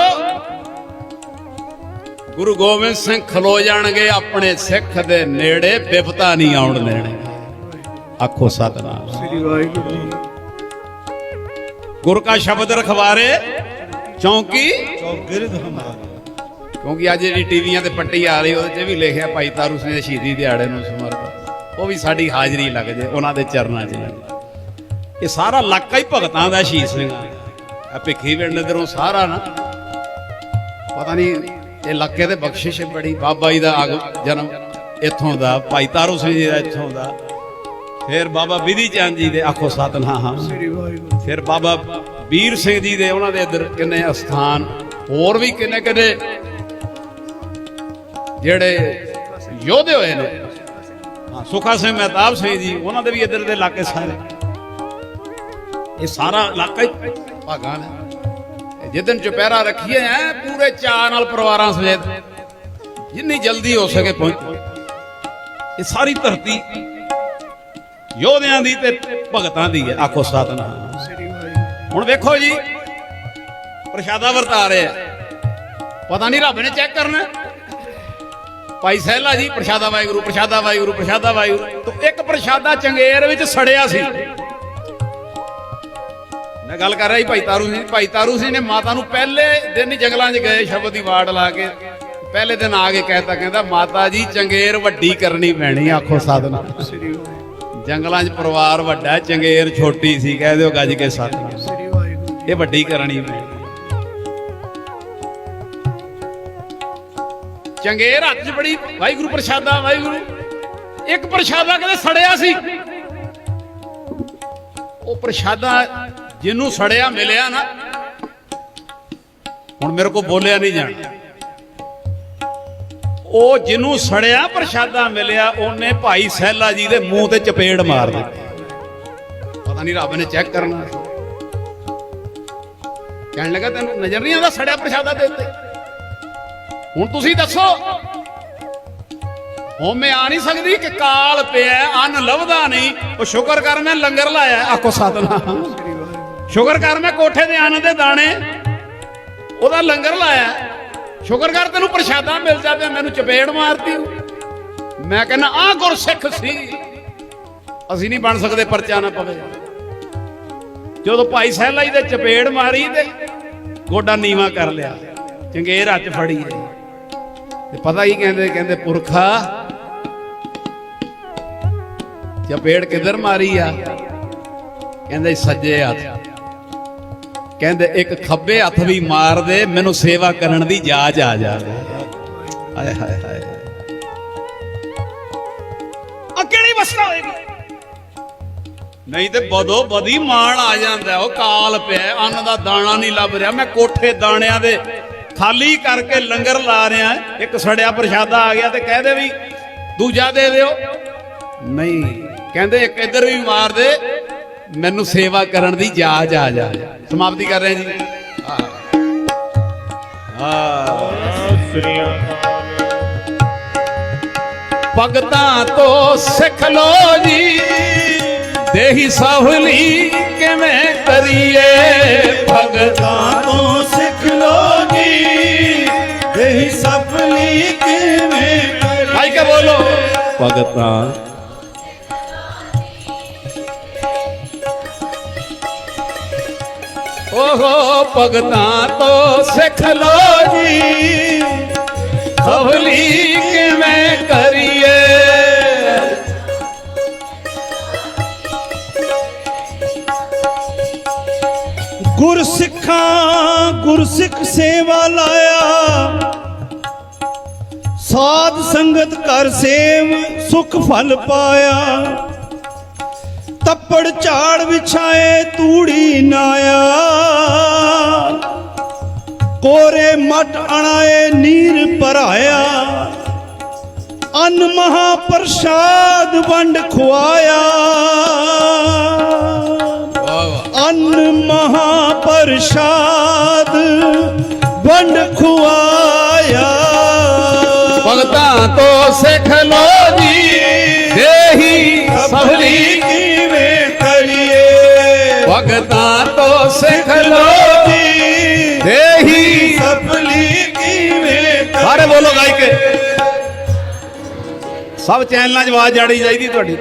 ਗੁਰੂ ਗੋਬਿੰਦ ਸਿੰਘ ਖਲੋ ਜਾਣਗੇ ਆਪਣੇ ਸਿੱਖ ਦੇ ਨੇੜੇ ਬਿਪਤਾ ਨਹੀਂ ਆਉਣ ਦੇਣੇ। ਆਖੋ ਸਤਨਾਮ। ਸ੍ਰੀ ਵਾਹਿਗੁਰੂ ਜੀ। ਗੁਰ ਕਾ ਸ਼ਬਦ ਰਖਵਾਰੇ ਚੌਂਕੀ? ਚੌਗਿਰਦ ਹਮਾਰੇ। ਕਿਉਂਕਿ ਅੱਜ ਜਿਹੜੀ ਟੀਵੀਆਂ ਤੇ ਪੱਟੀ ਆ ਰਹੀ ਉਹਦੇ 'ਚ ਵੀ ਲਿਖਿਆ ਭਾਈ ਤਾਰੂ ਸਿੰਘ ਦੇ ਸ਼ਹੀਦੀ ਦਿਹਾੜੇ ਨੂੰ ਸਮਰਪਿਤ। ਉਹ ਵੀ ਸਾਡੀ ਹਾਜ਼ਰੀ ਲੱਗ ਜੇ, ਉਹਨਾਂ ਦੇ ਚਰਨਾਂ 'ਚ ਇਹ ਸਾਰਾ ਇਲਾਕਾ ਹੀ ਭਗਤਾਂ ਦਾ ਸ਼ਹੀਦ ਸਿੰਘ ਆ ਭਿੱਖੀ ਪਿੰਡ ਇਧਰੋਂ ਸਾਰਾ ਨਾ। ਪਤਾ ਨਹੀਂ, ਇਹ ਇਲਾਕੇ ਤੇ ਬਖਸ਼ਿਸ਼ ਬੜੀ। ਬਾਬਾ ਜੀ ਦਾ ਆਗ- ਜਨਮ ਇੱਥੋਂ ਦਾ, ਭਾਈ ਤਾਰੂ ਸਿੰਘ ਜੀ ਦਾ ਇੱਥੋਂ ਦਾ। ਫਿਰ ਬਾਬਾ ਵਿਧੀ ਚੰਦ ਜੀ ਦੇ ਆਖੋ ਸਤਨਾਮ। ਸ੍ਰੀ ਫਿਰ ਬਾਬਾ ਵੀਰ ਸਿੰਘ ਜੀ ਦੇ ਉਹਨਾਂ ਦੇ ਇੱਧਰ ਕਿੰਨੇ ਅਸਥਾਨ, ਹੋਰ ਵੀ ਕਿੰਨੇ ਕਿੰਨੇ ਜਿਹੜੇ ਯੋਧੇ ਹੋਏ ਨੇ। ਸੁਖਾ ਸਿੰਘ ਮਹਿਤਾਬ ਸਿੰਘ ਜੀ, ਉਹਨਾਂ ਦੇ ਵੀ ਇੱਧਰ ਦੇ ਇਲਾਕੇ ਸਾਰੇ। ਇਹ ਸਾਰਾ ਇਲਾਕਾ ਹੀ ਭਾਗਾਂ ਨੇ। ਜਿੱਦਨ ਚੁਪਹਿਰਾ ਰੱਖੀਏ ਐ, ਪੂਰੇ ਚਾਅ ਨਾਲ ਪਰਿਵਾਰਾਂ ਸਮੇਤ ਜਿੰਨੀ ਜਲਦੀ ਹੋ ਸਕੇ ਪਹੁੰਚੋ ਇਹ ਸਾਰੀ ਧਰਤੀ ਯੋਧਿਆਂ ਦੀ ਤੇ ਭਗਤਾਂ ਦੀ ਹੈ ਆਖੋ ਸਤਨਾਮ। ਹੁਣ ਵੇਖੋ ਜੀ, ਪ੍ਰਸ਼ਾਦਾ ਵਰਤਾ ਰਿਹਾ ਪਤਾ ਨਹੀਂ ਰੱਬ ਨੇ ਚੈੱਕ ਕਰਨਾ। ਭਾਈ ਸਹਿਲਾ ਜੀ, ਪ੍ਰਸ਼ਾਦਾ ਵਾਹਿਗੁਰੂ ਪ੍ਰਸ਼ਾਦਾ ਵਾਹਿਗੁਰੂ ਪ੍ਰਸ਼ਾਦਾ ਵਾਹਿਗੁਰੂ। ਤੋਂ ਇੱਕ ਪ੍ਰਸ਼ਾਦਾ ਚੰਗੇਰ ਵਿੱਚ ਸੜਿਆ ਸੀ। ਮੈਂ ਗੱਲ ਕਰ ਰਿਹਾ ਸੀ ਭਾਈ ਤਾਰੂ ਸਿੰਘ ਭਾਈ ਤਾਰੂ ਸਿੰਘ ਨੇ ਮਾਤਾ ਨੂੰ ਪਹਿਲੇ ਦਿਨ ਹੀ ਜੰਗਲਾਂ 'ਚ ਗਏ, ਸ਼ਬਦ ਦੀ ਵਾੜ ਲਾ ਕੇ। ਪਹਿਲੇ ਦਿਨ ਆ ਕੇ ਕਹਿਤਾ, ਕਹਿੰਦਾ, ਮਾਤਾ ਜੀ, ਚੰਗੇਰ ਵੱਡੀ ਕਰਨੀ ਪੈਣੀ ਆਖੋ ਸਾਧਨਾ। ਜੰਗਲਾਂ 'ਚ ਪਰਿਵਾਰ ਵੱਡਾ, ਚੰਗੇਰ ਛੋਟੀ ਸੀ, ਕਹਿ ਦਿਓ ਗੱਜ ਕੇ ਸੱਤ ਇਹ ਵੱਡੀ ਕਰਨੀ ਪੈਣੀ। ਚੰਗੇਰ ਹੱਥ 'ਚ ਬੜੀ ਵਾਹਿਗੁਰੂ ਪ੍ਰਸ਼ਾਦਾ, ਵਾਹਿਗੁਰੂ। ਇੱਕ ਪ੍ਰਸ਼ਾਦਾ ਕਦੇ ਸੜਿਆ ਸੀ। ਉਹ ਪ੍ਰਸ਼ਾਦਾ ਜਿਹਨੂੰ ਸੜਿਆ, ਮਿਲਿਆ ਨਾ, ਹੁਣ ਮੇਰੇ ਕੋ ਬੋਲਿਆ ਨਹੀਂ ਜਾਣਾ। ਉਹ ਜਿਹਨੂੰ ਸੜਿਆ, ਪ੍ਰਸ਼ਾਦਾ ਮਿਲਿਆ, ਉਹਨੇ ਭਾਈ ਸਹਿਲਾ ਜੀ ਦੇ ਮੂੰਹ ਤੇ ਚਪੇੜ ਮਾਰ ਦਿੱਤੀ। ਪਤਾ ਨਹੀਂ ਰੱਬ ਨੇ ਚੈੱਕ ਕਰਨਾ। ਕਹਿਣ ਲੱਗਾ, ਤੈਨੂੰ ਨਜ਼ਰ ਨਹੀਂ ਆਉਂਦਾ ਸੜਿਆ, ਪ੍ਰਸ਼ਾਦਾ ਦੇ ਉੱਤੇ? ਹੁਣ ਤੁਸੀਂ ਦੱਸੋ। ਹੁਣ ਮੈਂ ਆ ਨਹੀਂ ਸਕਦੀ ਕਿ ਕਾਲ ਪਿਆ, ਅੰਨ ਲੱਭਦਾ ਨਹੀਂ। ਉਹ ਸ਼ੁਕਰ ਕਰ ਮੈਂ ਲੰਗਰ ਲਾਇਆ, ਆਖੋ ਸਤਨਾਮ। ਸ਼ੁਕਰ ਕਰ ਮੈਂ ਕੋਠੇ ਦੇ ਅੰਨ ਦੇ ਦਾਣੇ, ਉਹਦਾ ਲੰਗਰ ਲਾਇਆ। ਸ਼ੁਕਰ ਕਰ ਤੈਨੂੰ ਪ੍ਰਸ਼ਾਦਾ ਮਿਲ ਜਾਵੇ, ਮੈਨੂੰ ਚਪੇੜ ਮਾਰਤੀ। ਮੈਂ ਕਹਿੰਦਾ, ਆਹ ਗੁਰਸਿੱਖ ਸੀ। ਅਸੀਂ ਨਹੀਂ ਬਣ ਸਕਦੇ, ਪਰਚਾ ਨਾ ਪਵੇ। ਜਦੋਂ ਭਾਈ ਸਹਿਲਾ ਜੀ ਦੇ ਚਪੇੜ ਮਾਰੀ ਤੇ ਗੋਡਾ ਨੀਵਾ ਕਰ ਲਿਆ। ਚੰਗੇਰ ਹੱਥ ਫੜੀ। ਤੇ ਪਤਾ ਹੀ ਕਹਿੰਦੇ? ਕਹਿੰਦੇ ਪੁਰਖਾ ਚਪੇੜ ਕਿੱਧਰ ਮਾਰੀ ਆ? ਕਹਿੰਦੇ ਸੱਜੇ ਹੱਥ। ਕਹਿੰਦੇ ਇੱਕ ਖੱਬੇ ਹੱਥ ਵੀ ਮਾਰ ਦੇ, ਮੈਨੂੰ ਸੇਵਾ ਕਰਨ ਦੀ ਜਾਚ ਆ ਜਾਵੇ। ਹਾਏ ਹਾਏ ਹਾਏ। ਆ ਕਿਹੜੀ ਹੋਏਗੀ? ਨਹੀਂ ਤੇ ਬਦੋ ਬਦੀ ਮਾਣ ਆ ਜਾਂਦਾ। ਉਹ ਕਾਲ ਪਿਆ, ਅੰਨ ਦਾ ਦਾਣਾ ਨਹੀਂ ਲੱਭ ਰਿਹਾ। ਮੈਂ ਕੋਠੇ ਦਾਣਿਆਂ ਦੇ ਖਾਲੀ ਕਰਕੇ ਲੰਗਰ ਲਾ ਰਿਹਾ ਇੱਕ ਸੜਿਆ ਪ੍ਰਸ਼ਾਦਾ ਆ ਗਿਆ ਤੇ ਕਹਦੇ ਵੀ ਦੂਜਾ ਦੇ ਦਿਓ। ਨਹੀਂ। ਕਹਿੰਦੇ ਇੱਕ ਇੱਧਰ ਵੀ ਮਾਰ ਦੇ। ਮੈਨੂੰ ਸੇਵਾ ਕਰਨ ਦੀ ਜਾਚ ਆ ਜਾ। ਸਮਾਪਤੀ ਕਰ ਰਹੇ ਜੀ। ਭਗਤਾਂ ਤੋਂ ਸਿੱਖ ਲੋ ਜੀ। ਦੇਹੀ ਸਾਹਲੀ ਕਿਵੇਂ ਕਰੀਏ? ਭਗਤਾਂ ਤਾਂ ਸਿੱਖ ਲੋ ਜੀ ਇਹ ਸਫਲੀ ਕਿਵੇਂ ਕਰੀ ਭਾਈ ਕੇ ਬੋਲੋ। ਭਗਤਾਂ ਓਹੋ ਭਗਤਾਂ ਤੋਂ ਸਿੱਖ ਲੋ ਜੀ ਸਹਲੀ ਕਿਵੇਂ ਕਰੀਏ? ਗੁਰ ਸਿੱਖਾਂ ਗੁਰ ਸਿੱਖ ਸੇਵਾ ਲਾਇਆ। ਸਾਧ ਸੰਗਤ ਕਰ ਸੇਵ, ਸੁਖ ਫਲ ਪਾਇਆ। ਤੱਪੜ ਝਾੜ ਵਿਛਾਏ, ਤੂੜੀ ਨਾਇਆ। ਕੋਰੇ ਮਟ ਅਣਾਏ, ਨੀਰ ਭਰਾਇਆ। ਅਨ ਮਹਾ ਪ੍ਰਸਾਦ ਵੰਡ ਖੁਆਇਆ। ਅਨ ਮਹਾ ਪ੍ਰਸਾਦ ਵੰਡ ਖੁਆਇਆ। ਭਗਤਾਂ ਤੋਂ ਸਿੱਖ ਲੋ ਜੀ। ਦੇਹੀ ਸਹਲੀ ਕਿਵੇਂ ਕਰੀਏ? ਭਗਤਾਂ ਤੋਂ ਸਿੱਖ ਲੋ ਜੀ। ਦੇਹੀ ਸਫਲੀ ਕਿਵੇਂ ਸਾਰੇ ਬੋਲੋ ਗਾਈ ਕੇ ਸਭ ਚੈਨਲਾਂ 'ਚ ਆਵਾਜ਼ ਜਾਣੀ ਚਾਹੀਦੀ ਤੁਹਾਡੀ।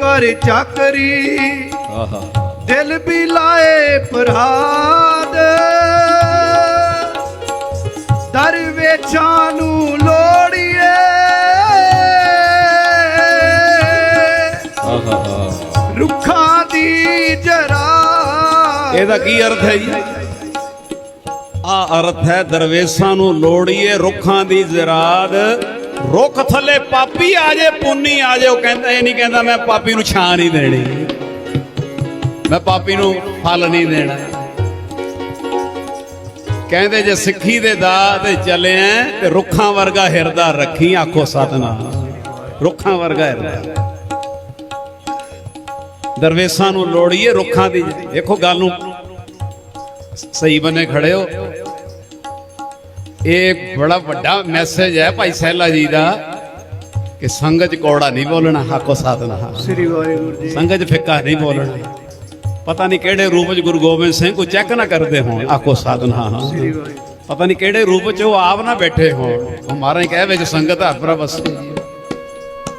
ਕਰ ਚੱਕਰੀ। ਆਹਾ। ਦਿਲ ਵੀ ਲਾਏ ਫਰਹਾਦ ਦਰਵੇਸ਼ਾਂ ਨੂੰ ਲੋੜੀਏ। ਆਹਾ ਰੁੱਖਾਂ ਦੀ ਜਰਾ। ਇਹਦਾ ਕੀ ਅਰਥ ਹੈ ਜੀ? ਆ ਅਰਥ ਹੈ ਦਰਵੇਸ਼ਾਂ ਨੂੰ ਲੋੜੀਏ ਰੁੱਖਾਂ ਦੀ ਜ਼ਰਾਦ। ਰੁੱਖ ਥੱਲੇ ਪਾਪੀ ਆ ਜੇ, ਪੁੰਨੀ ਆ ਜੇ, ਉਹ ਕਹਿੰਦਾ, ਇਹ ਨਹੀਂ ਕਹਿੰਦਾ, ਮੈਂ ਪਾਪੀ ਨੂੰ ਛਾਂ ਨਹੀਂ ਦੇਣੀ। ਮੈਂ ਪਾਪੀ ਨੂੰ ਫਲ ਨਹੀਂ ਦੇਣਾ। ਕਹਿੰਦੇ ਜੇ ਸਿੱਖੀ ਦੇ ਦਾ ਤੇ ਚੱਲਿਆ ਤੇ ਰੁੱਖਾਂ ਵਰਗਾ ਹਿਰਦਾ ਰੱਖੀ, ਆਖੋ ਸਤਨਾਮ। ਰੁੱਖਾਂ ਵਰਗਾ ਹਿਰਦਾ। ਦਰਵੇਸ਼ਾਂ ਨੂੰ ਲੋੜੀਏ ਰੁੱਖਾਂ ਦੀ। ਦੇਖੋ ਗੱਲ ਨੂੰ ਸਹੀ ਬੰਨੇ ਖੜੇ ਹੋ। ਇਹ ਬੜਾ ਵੱਡਾ ਮੈਸੇਜ ਹੈ ਭਾਈ ਸਹਿਲਾ ਜੀ ਦਾ ਕਿ ਸੰਗਤ ਕੌੜਾ ਨਹੀਂ ਬੋਲਣਾ ਹਾਕੋ ਸਤਨਾਮ ਸ੍ਰੀ ਵਾਹਿਗੁਰੂ ਜੀ। ਸੰਗਤ ਫਿੱਕਾ ਨਹੀਂ ਬੋਲਣਾ। ਪਤਾ ਨਹੀਂ ਕਿਹੜੇ ਰੂਪ 'ਚ ਗੁਰੂ ਗੋਬਿੰਦ ਸਿੰਘ ਕੋ ਚੈੱਕ ਨਾ ਕਰਦੇ ਹੋਣ ਆਖੋ ਸਤਨਾਮ ਸ੍ਰੀ ਵਾਹਿਗੁਰੂ। ਪਤਾ ਨਹੀਂ ਕਿਹੜੇ ਰੂਪ 'ਚ ਉਹ ਆਪ ਨਾ ਬੈਠੇ ਹੋਣ। ਉਹ ਮਹਾਰਾਜ ਕਹਿ ਵਿੱਚ ਸੰਗਤ ਹੱਥਰਾ ਬਸ।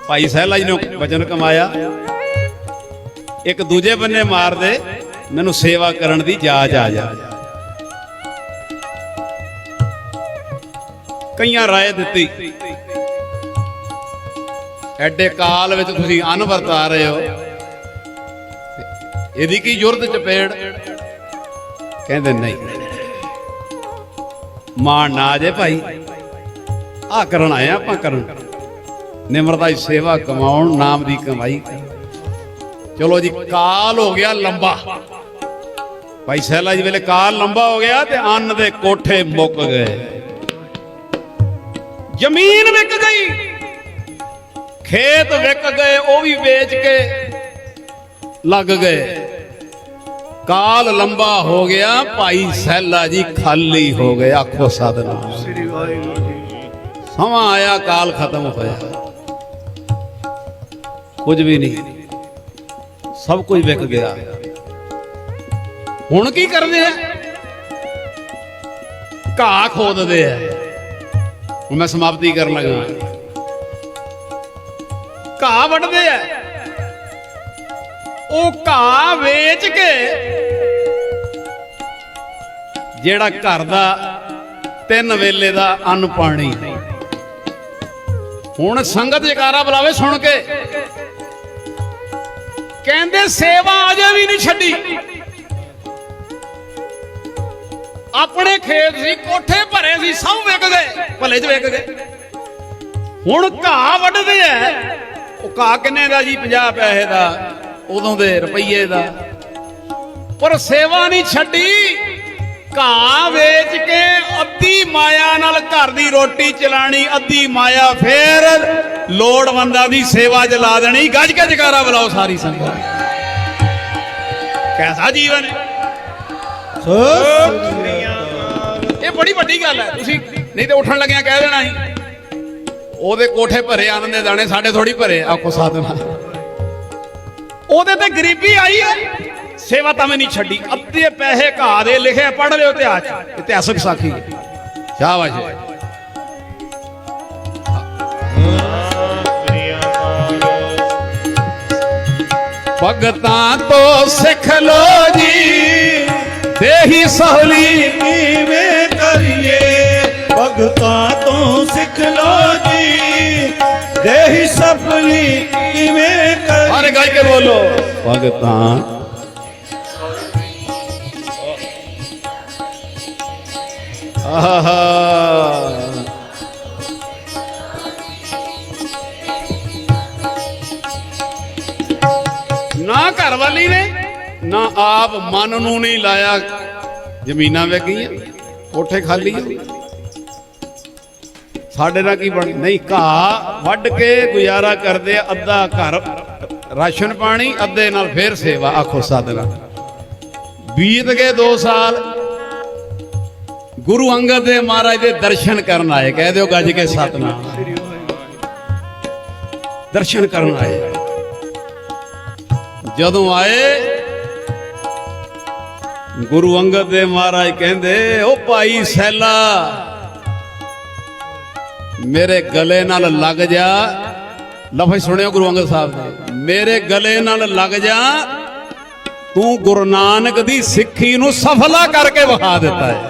ਭਾਈ ਸਹਿਲਾ ਜੀ ਨੇ ਵਚਨ ਕਮਾਇਆ। ਇੱਕ ਦੂਜੇ ਬੰਨੇ ਮਾਰਦੇ ਮੈਨੂੰ ਸੇਵਾ ਕਰਨ ਦੀ ਜਾਚ ਆ ਜਾ। ਕਈਆਂ ਰਾਏ ਦਿੱਤੀ। ਐਡੇ ਕਾਲ ਵਿੱਚ ਤੁਸੀਂ ਅੰਨ ਵਰਤਾ ਰਹੇ ਹੋ। ਇਹਦੀ ਕੀ ਜ਼ਰੂਰਤ ਚਪੇੜ? ਕਹਿੰਦੇ ਨਹੀਂ। ਮਾਣ ਨਾ ਜੇ ਭਾਈ। ਆ ਕਰਨ ਆਏ ਆਪਾਂ ਕਰਨ। ਨਿਮਰਤਾ ਦੀ ਸੇਵਾ ਕਮਾਉਣ, ਨਾਮ ਦੀ ਕਮਾਈ। ਚਲੋ ਜੀ, ਕਾਲ ਹੋ ਗਿਆ ਲੰਬਾ। ਭਾਈ ਸਹਿਲਾ ਜੀ ਵੇਲੇ ਕਾਲ ਲੰਬਾ ਹੋ ਗਿਆ ਤੇ ਅੰਨ ਦੇ ਕੋਠੇ ਮੁੱਕ ਗਏ। ਜ਼ਮੀਨ ਵਿਕ ਗਈ। ਖੇਤ ਵਿਕ ਗਏ, ਉਹ ਵੀ ਵੇਚ ਕੇ ਲੱਗ ਗਏ। ਕਾਲ ਲੰਬਾ ਹੋ ਗਿਆ, ਭਾਈ ਸਹਿਲਾ ਜੀ ਖਾਲੀ ਹੋ ਗਏ, ਆਖੋ ਸਤਨਾਮ। ਸ੍ਰੀ ਵਾਹਿਗੁਰੂ ਜੀ ਸਮਾਂ ਆਇਆ, ਕਾਲ ਖਤਮ ਹੋਇਆ। ਕੁਝ ਵੀ ਨਹੀਂ। ਸਭ ਕੁਝ ਵਿਕ ਗਿਆ। ਹੁਣ ਕੀ ਕਰਦੇ ਆ? ਘਾਹ ਖੋਦਦੇ ਆ। ਹੁਣ ਮੈਂ ਸਮਾਪਤੀ ਕਰਨ ਲੱਗਾ ਘਾਹ ਵੱਢਦੇ ਆ। ਉਹ ਘਾਹ ਵੇਚ ਕੇ ਜਿਹੜਾ ਘਰ ਦਾ ਤਿੰਨ ਵੇਲੇ ਦਾ ਅੰਨ ਪਾਣੀ। ਹੁਣ ਸੰਗਤ ਜਕਾਰਾ ਬੁਲਾਵੇ ਸੁਣ ਕੇ। ਕਹਿੰਦੇ ਸੇਵਾ ਅਜੇ ਵੀ ਨਹੀਂ ਛੱਡੀ। ਆਪਣੇ ਖੇਤ ਸੀ ਕੋਠੇ ਭਰੇ ਸੀ ਸਭ ਵਿਕ ਗਏ, ਭਲੇ ਚ ਵਿਕ ਗਏ। ਹੁਣ ਘਾਹ ਵੱਢਦੇ ਐ। ਉਹ ਘਾਹ ਕਿੰਨੇ ਦਾ ਜੀ? 50 ਪੈਸੇ ਦਾ, ਉਦੋਂ ਦੇ ਰੁਪਈਏ ਦਾ। ਪਰ ਸੇਵਾ ਨਹੀਂ ਛੱਡੀ। ਘਾਹ ਵੇਚ ਕੇ ਅੱਧੀ ਮਾਇਆ ਨਾਲ ਘਰ ਦੀ ਰੋਟੀ ਚਲਾਣੀ, ਅੱਧੀ ਮਾਇਆ ਫੇਰ ਲੋੜਵੰਦਾਂ ਦੀ ਸੇਵਾ ਚ ਲਾ ਦੇਣੀ। ਗੱਜ ਕੇ ਜਕਾਰਾ ਬੁਲਾਓ ਸਾਰੀ ਸੰਗਤ। ਕੈਸਾ ਜੀਵਨ ਹੈ ਇਹ ਬੜੀ ਵੱਡੀ ਗੱਲ ਹੈ। ਤੁਸੀਂ ਨਹੀਂ ਤੇ ਉੱਠਣ ਲੱਗਿਆ ਕਹਿ ਦੇਣਾ ਸੀ। ਉਹਦੇ ਕੋਠੇ ਭਰੇ ਆਨੰਦ ਦੇ ਦਾਣੇ ਸਾਡੇ ਥੋੜੀ ਭਰੇ ਆਖੋ ਸਾਧਨਾ। ਉਹਦੇ ਤੇ ਗਰੀਬੀ ਆਈ ਹੈ। ਸੇਵਾ ਤਾਂ ਮੈਂ ਨਹੀਂ ਛੱਡੀ। ਅੱਧੇ ਪੈਸੇ ਘਾ ਦੇ ਲਿਖੇ ਪੜ ਲਿਓ ਇਤਿਹਾਸ। ਇਤਿਹਾਸਕ ਸਾਖੀ। ਸ਼ਾਬਾਸ਼ ਭਗਤਾਂ ਤੋਂ ਸਿੱਖ ਲੋ ਜੀ। ਦੇਹੀ ਸਹਲੀ ਕਿਵੇਂ ਕਰੀਏ। ਭਗਤਾਂ ਤੋਂ ਸਿੱਖ ਲੋ ਜੀ। ਦੇਹੀ ਸਫਲੀ ਕਿਵੇਂ ਕਰੀਏ। ਸਾਰੇ ਗਾਇ ਕੇ ਬੋਲੋ। ਭਗਤਾਂ ਆਹਾ। ਨਾ ਘਰ ਵਾਲੀ ਨੇ ਨਾ ਆਪ ਮਨ ਨੂੰ ਨਹੀਂ ਲਾਇਆ ਜ਼ਮੀਨਾਂ ਵੇ ਗਈਆਂ ਕੋਠੇ ਖਾਲੀ। ਸਾਡੇ ਨਾਲ ਕੀ ਬਣ ਨਹੀਂ ਘਾਹ ਵੱਢ ਕੇ ਗੁਜ਼ਾਰਾ ਕਰਦੇ ਆ, ਅੱਧਾ ਘਰ ਰਾਸ਼ਨ ਪਾਣੀ ਅੱਧੇ ਨਾਲ ਫੇਰ ਸੇਵਾ ਆਖੋ ਸਾਧਨਾ। ਬੀਤ ਗਏ 2 ਸਾਲ। ਗੁਰੂ ਅੰਗਦ ਦੇਵ ਮਹਾਰਾਜ ਦੇ ਦਰਸ਼ਨ ਕਰਨ ਆਏ ਕਹਿ ਦਿਓ ਗੱਜ ਕੇ ਸਤਨਾਮ। ਦਰਸ਼ਨ ਕਰਨ ਆਏ। ਜਦੋਂ ਆਏ ਗੁਰੂ ਅੰਗਦ ਦੇ ਮਹਾਰਾਜ ਕਹਿੰਦੇ ਉਹ ਭਾਈ ਸੈਲਾ ਮੇਰੇ ਗਲੇ ਨਾਲ ਲੱਗ ਜਾ। ਲਫ਼ਜ਼ ਸੁਣਿਓ ਗੁਰੂ ਅੰਗਦ ਸਾਹਿਬ ਦੇ। ਮੇਰੇ ਗਲੇ ਨਾਲ ਲੱਗ ਜਾ ਤੂੰ ਗੁਰੂ ਨਾਨਕ ਦੀ ਸਿੱਖੀ ਨੂੰ ਸਫਲਾ ਕਰਕੇ ਵਿਖਾ ਦਿੱਤਾ ਹੈ।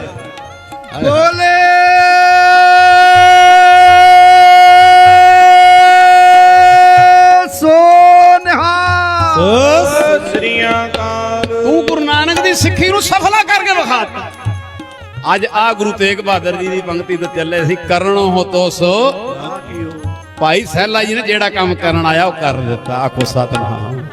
ਬੋਲੇ। ਸੋ ਸ੍ਰੀ ਅਕਾਲ। ਤੂੰ ਗੁਰੂ ਨਾਨਕ ਦੀ ਸਿੱਖੀ ਨੂੰ ਸਫਲਾ ਕਰਕੇ ਵਿਖਾਤਾ। ਅੱਜ ਆ ਗੁਰੂ ਤੇਗ ਬਹਾਦਰ ਜੀ ਦੀ ਪੰਕਤੀ ਤੇ ਚੱਲੇ ਸੀ, ਕਰਨੋ ਹੋ ਤੋਸੋ ਭਾਈ ਸਹਿਲਾ ਜੀ ਨੇ ਜਿਹੜਾ ਕੰਮ ਕਰਨ ਆਇਆ, ਉਹ ਕਰ ਦਿੱਤਾ। ਆਖੋ ਸਤਨਾਮ।